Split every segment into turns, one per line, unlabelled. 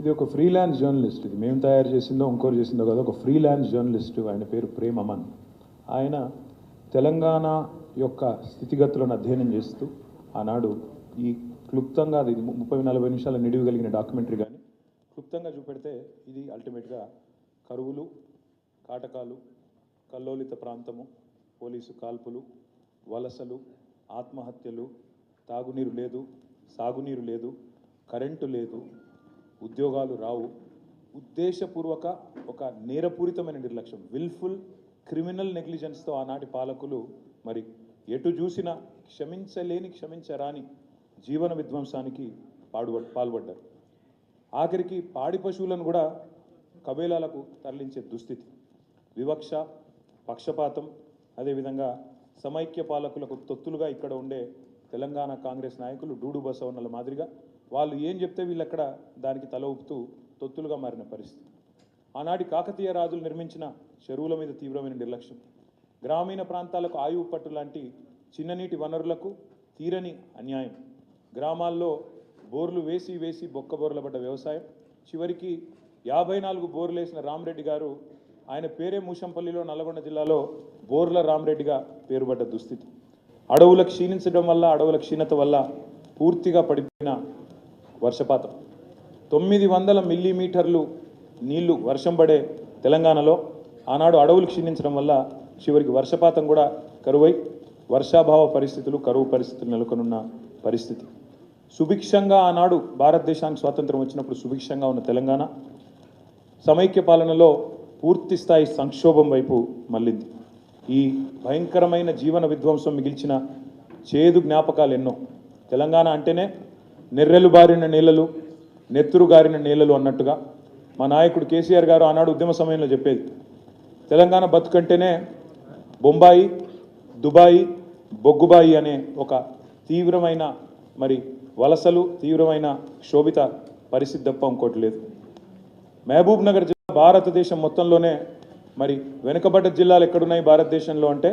ఇది ఒక freelance journalist ఇది మేము తయారు చేసిందో ఇంకోరు చేసిందో కాదు ఒక ఫ్రీలాన్స్ జర్నలిస్ట్ ఆయన పేరు ప్రేమ్ అమన్ ఆయన తెలంగాణ యొక్క స్థితిగతులను అధ్యయనం చేస్తూ ఆనాడు ఈ క్లుప్తంగా అది ముప్పై నలభై నిమిషాల నిడివి కలిగిన డాక్యుమెంటరీ కానీ క్లుప్తంగా చూపెడితే ఇది అల్టిమేట్గా కరువులు కాటకాలు కల్లోలిత ప్రాంతము పోలీసు కాల్పులు వలసలు ఆత్మహత్యలు తాగునీరు లేదు సాగునీరు లేదు కరెంటు లేదు ఉద్యోగాలు రావు. ఉద్దేశపూర్వక ఒక నేరపూరితమైన నిర్లక్ష్యం. విల్ఫుల్ క్రిమినల్ నెగ్లిజెన్స్తో ఆనాటి పాలకులు మరి ఎటు చూసినా క్షమించలేని క్షమించరాని జీవన విధ్వంసానికి పాడు పాల్పడ్డారు. ఆఖరికి పాడి పశువులను కూడా కబేలాలకు తరలించే దుస్థితి. వివక్ష పక్షపాతం అదేవిధంగా సమైక్య పాలకులకు తొత్తులుగా ఇక్కడ ఉండే తెలంగాణ కాంగ్రెస్ నాయకులు డూడు బసవన్నల మాదిరిగా వాళ్ళు ఏం చెప్తే వీళ్ళక్కడ దానికి తల ఊపుతూ తొత్తులుగా మారిన పరిస్థితి. ఆనాటి కాకతీయ రాజులు నిర్మించిన చెరువుల మీద తీవ్రమైన నిర్లక్ష్యం. గ్రామీణ ప్రాంతాలకు ఆయువు పట్టు లాంటి చిన్ననీటి వనరులకు తీరని అన్యాయం. గ్రామాల్లో బోర్లు వేసి వేసి బొక్క బోర్ల పడ్డ వ్యవసాయం. చివరికి యాభై నాలుగు బోర్లు వేసిన రామరెడ్డి గారు ఆయన పేరే మూషంపల్లిలో నల్గొండ జిల్లాలో బోర్ల రామరెడ్డిగా పేరుపడ్డ దుస్థితి. అడవులు క్షీణించడం వల్ల అడవుల క్షీణత వల్ల పూర్తిగా పడిపోయిన వర్షపాతం. తొమ్మిది వందల మిల్లీమీటర్లు నీళ్ళు వర్షం పడే తెలంగాణలో ఆనాడు అడవులు క్షీణించడం వల్ల చివరికి వర్షపాతం కూడా కరువై వర్షాభావ పరిస్థితులు కరువు పరిస్థితులు నెలకొనున్న పరిస్థితి. సుభిక్షంగా ఆనాడు భారతదేశానికి స్వాతంత్రం వచ్చినప్పుడు సుభిక్షంగా ఉన్న తెలంగాణ సమైక్య పాలనలో పూర్తి స్థాయి సంక్షోభం వైపు మళ్ళింది. ఈ భయంకరమైన జీవన విధ్వంసం మిగిల్చిన చేదు జ్ఞాపకాలు ఎన్నో. తెలంగాణ అంటేనే నెర్రెలు బారిన నేలలు నెత్తురు గారిన నేలలు అన్నట్టుగా మా నాయకుడు కేసీఆర్ గారు ఆనాడు ఉద్యమ సమయంలో చెప్పేది. తెలంగాణ బతుకంటేనే బొంబాయి దుబాయి బొగ్గుబాయి అనే ఒక తీవ్రమైన మరి వలసలు తీవ్రమైన క్షోభిత పరిస్థితి తప్ప ఇంకోటి లేదు. మహబూబ్ నగర్ జిల్లా భారతదేశం మొత్తంలోనే మరి వెనుకబడ్డ జిల్లాలు ఎక్కడున్నాయి భారతదేశంలో అంటే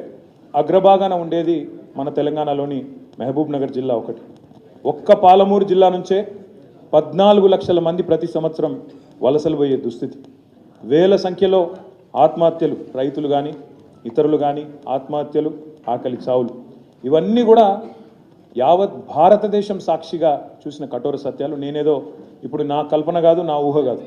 అగ్రభాగాన ఉండేది మన తెలంగాణలోని మహబూబ్ నగర్ జిల్లా ఒకటి. ఒక్క పాలమూరు జిల్లా నుంచే పద్నాలుగు లక్షల మంది ప్రతి సంవత్సరం వలసలు పోయే దుస్థితి. వేల సంఖ్యలో ఆత్మహత్యలు రైతులు కానీ ఇతరులు కానీ ఆత్మహత్యలు ఆకలి చావులు. ఇవన్నీ కూడా యావత్ భారతదేశం సాక్షిగా చూసిన కఠోర సత్యాలు. నేనేదో ఇప్పుడు నా కల్పన కాదు నా ఊహ కాదు.